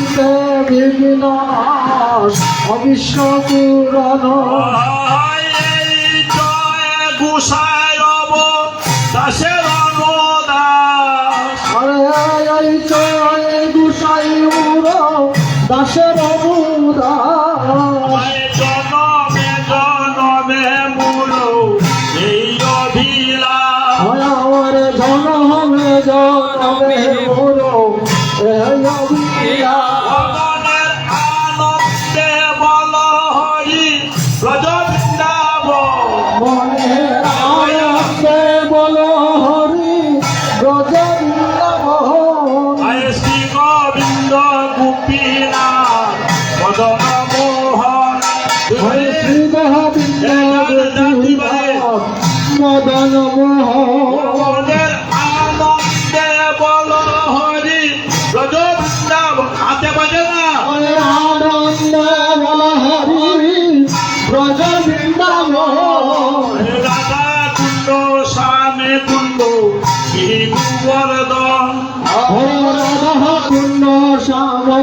অনন্ত বিঘ্নাশ অবিশ্ব পুরন গুসায় রব দাসের দাস গুসাই দাসের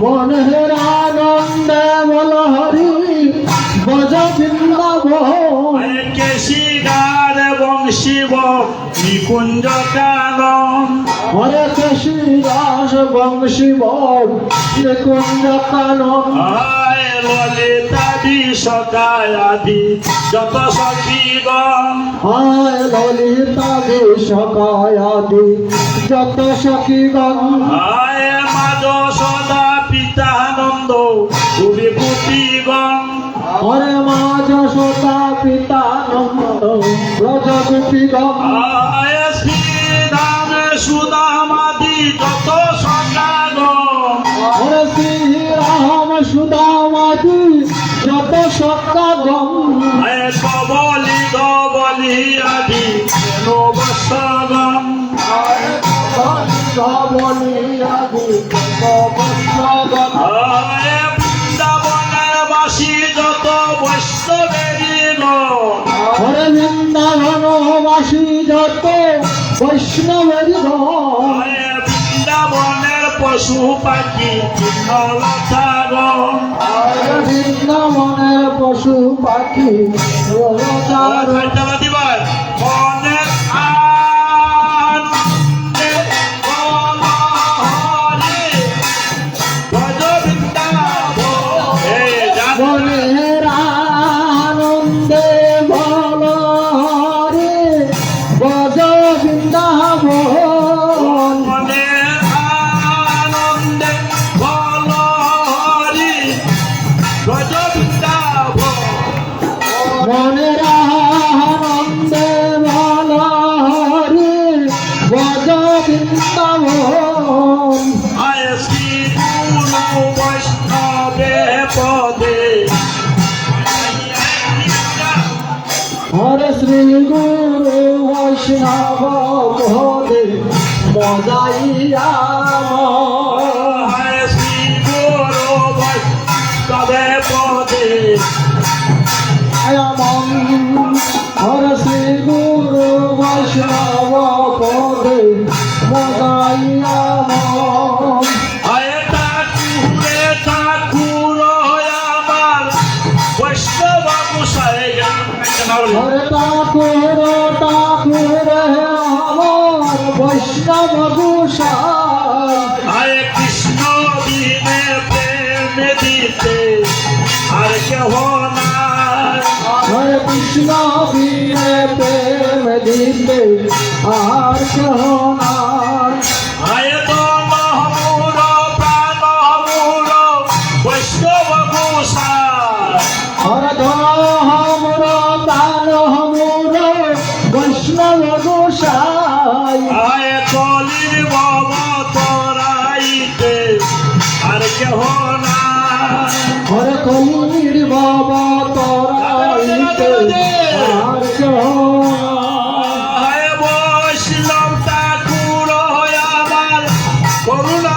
মনের আনন্দে বল হরি বজ বৃন্দাবন। কেশিদার বংশীব নিকুঞ্জ কানন। হরে কেশিদাস বংশীব নিকুঞ্জ কানন। আয় ললিতা বিষকায়াধি যত সখীগণ আয় ললিতা বিষকায়াধি যত সখীগণ আয় মাধ সদা শ্রীগণ পরমাজ সতা পিতা ব্রজ গোপীগণ যত বৈষ্ণবের বৃন্দাবনের পশু পাখি বৃন্দাবনের পশু পাখি দিবা শ্রী গুরু বৈষ্ণব ভোলে মজাইয়া শ্রী গুরু তবে পদে হর শ্রী গুরু বৈষ্ণব পদে মজাইয়া বাবা গোসাই। আয় কলির আর কেহ না হরে কলির বাবা তোরাইতে আর কেহ বসলাম ঠাকুর আমার করুণা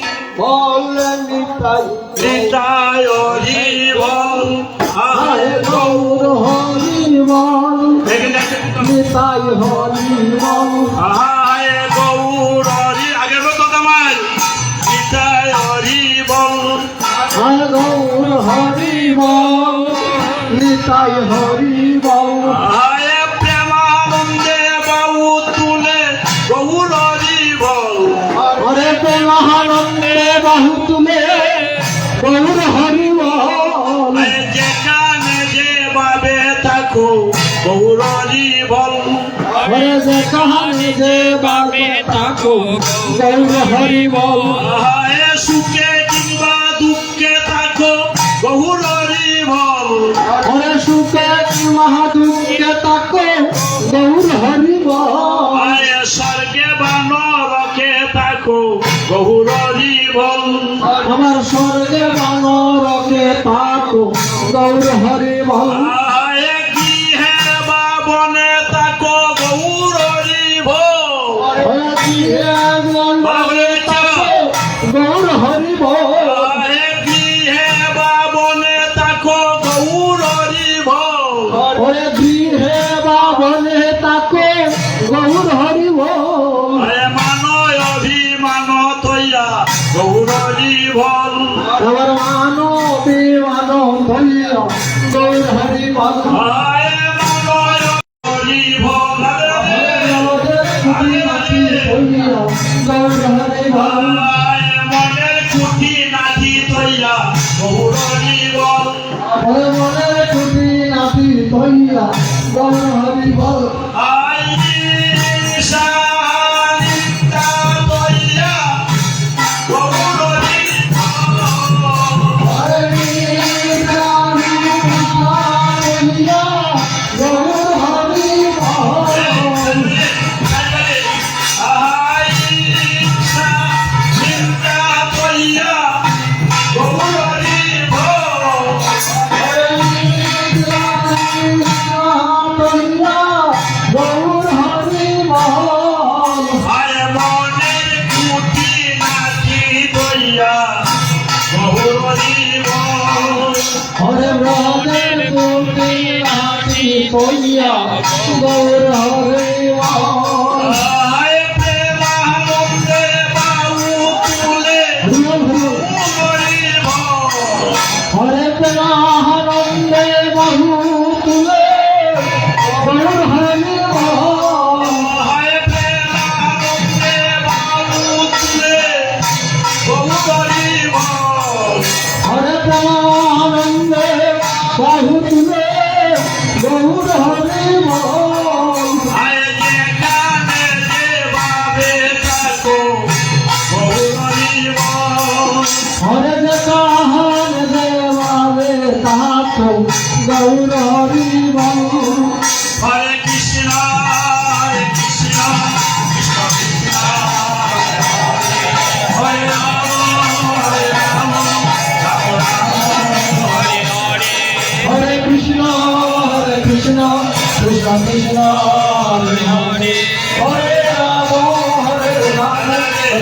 বলে নিতাই নিতাই ও জীবন আয় গৌর হরিমন নিতাই হরিমন আয় গৌর হরি আগে তো তোমার নিতাই হরিবল। হাসতে বাবে থাকো। হরি বল। সুখে কিংবা দুঃখে থাকো গৌর সুখে কিংবা দুঃখে থাকো গৌর হরি বল। আরে স্বর্গে বা নরকে থাকো গৌর হরি বল। আমার স্বর্গে বা নরকে গৌর হরি বল।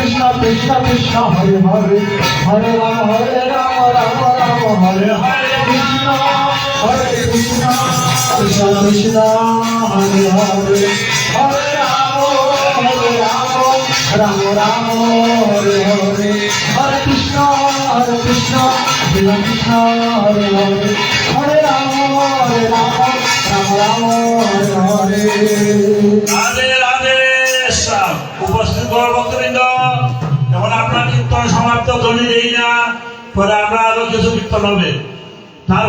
কৃষ্ণ কৃষ্ণ কৃষ্ণ, হরে হরে হরে রাম হরে রাম রাম রাম হরে হরে কৃষ্ণ হরে কৃষ্ণ কৃষ্ণ কৃষ্ণ, হরে হরে হরে রাম হরে রাম রাম রাম, হরে হরে হরে কৃষ্ণ হরে কৃষ্ণ কৃষ্ণ কৃষ্ণ, হরে হরে হরে রাম হরে রাম রাম রাম, হরে হরে। রাধে রাধে উপস্থিত এখন আপনার কীর্তন সমাপ্ত ধ্বনি দেই না পরে আমরা আরো কিছু কীর্তন হবে তার